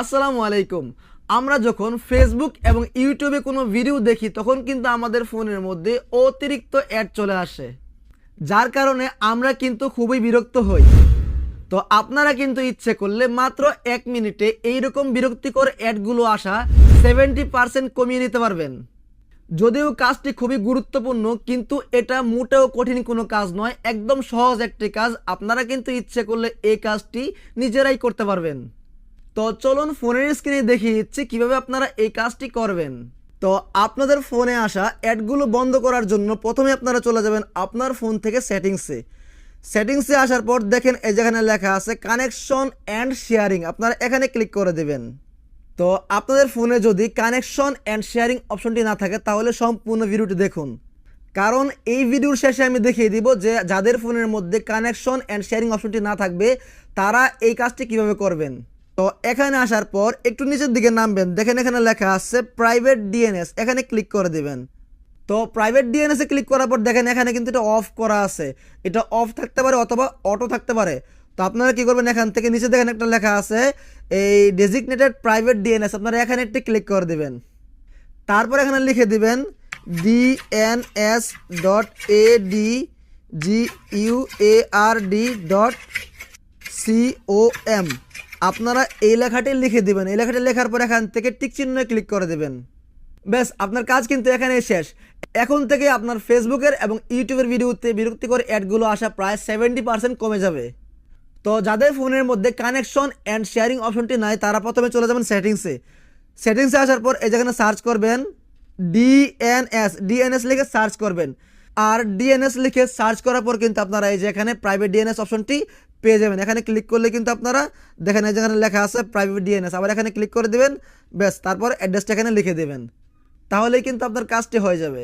আসসালামু আলাইকুম। আমরা যখন ফেসবুক এবং ইউটিউবে কোনো ভিডিও দেখি, তখন কিন্তু আমাদের ফোনের মধ্যে অতিরিক্ত অ্যাড চলে আসে। যার কারণে আমরা কিন্তু খুবই বিরক্ত হই। তো আপনারা কিন্তু ইচ্ছে করলে মাত্র এক মিনিটে এইরকম বিরক্তিকর অ্যাডগুলো আসা সেভেন্টি পার্সেন্ট কমিয়ে নিতে পারবেন। যদিও কাজটি খুবই গুরুত্বপূর্ণ, কিন্তু এটা মোটেও কঠিন কোনো কাজ নয়, একদম সহজ একটি কাজ। আপনারা কিন্তু ইচ্ছে করলে এই কাজটি নিজেরাই করতে পারবেন। তো চলুন ফোনের স্ক্রিনে দেখিয়ে দিচ্ছি কীভাবে আপনারা এই কাজটি করবেন। তো আপনাদের ফোনে আসা অ্যাডগুলো বন্ধ করার জন্য প্রথমে আপনারা চলে যাবেন আপনার ফোন থেকে সেটিংসে। সেটিংসে আসার পর দেখেন এই যেখানে লেখা আছে কানেকশন অ্যান্ড শেয়ারিং আপনারা এখানে ক্লিক করে দেবেন। তো আপনাদের ফোনে যদি কানেকশন অ্যান্ড শেয়ারিং অপশনটি না থাকে, তাহলে সম্পূর্ণ ভিডিওটি দেখুন। কারণ এই ভিডিওর শেষে আমি দেখিয়ে দিব যে যাদের ফোনের মধ্যে কানেকশন অ্যান্ড শেয়ারিং অপশনটি না থাকবে, তারা এই কাজটি কীভাবে করবেন। তো এখানে আসার পর একটু নিচের দিকে নামবেন। দেখেন এখানে লেখা আছে প্রাইভেট ডিএনএস এখানে ক্লিক করে দিবেন। তো প্রাইভেট ডিএনএস ক্লিক করার পর দেখেন এখানে কিন্তু এটা অফ করা আছে। এটা অফ থাকতে পারে অথবা অটো থাকতে পারে। তো আপনারা কি করবেন? এখান থেকে নিচে দেখেন একটা লেখা আছে, এই ডেজিগনেটেড প্রাইভেট ডিএনএস আপনারা এখানে একটি ক্লিক করে দিবেন। তারপর এখানে লিখে দিবেন DNS dot A D G U A R D dot C O M আপনারা এই লেখাটি লিখে দিবেন। এই লেখাটি লেখার পর এখান থেকে টিক চিহ্ন ক্লিক করে দেবেন। ব্যাস, আপনার কাজ কিন্তু এখানেই শেষ। এখন থেকে আপনার ফেসবুকের এবং ইউটিউবের ভিডিওতে বিরক্তিকর অ্যাডগুলো আসা প্রায় সেভেন্টি পার্সেন্ট কমে যাবে। তো যাদের ফোনের মধ্যে কানেকশন অ্যান্ড শেয়ারিং অপশনটি নাই, তারা প্রথমে চলে যাবেন সেটিংসে সেটিংসে আসার পর এই যেখানে সার্চ করবেন ডিএনএস ডিএনএস লিখে সার্চ করবেন। আর ডিএনএস লিখে সার্চ করার পর কিন্তু আপনারা এই যে এখানে প্রাইভেট ডিএনএস অপশনটি পেয়ে যাবেন। এখানে ক্লিক করলে কিন্তু আপনারা দেখেন এই যেখানে লেখা আছে প্রাইভেট ডিএনএস আবার এখানে ক্লিক করে দেবেন, ব্যাস, তারপর অ্যাড্রেসটা এখানে লিখে দেবেন। তাহলেই কিন্তু আপনার কাজটি হয়ে যাবে।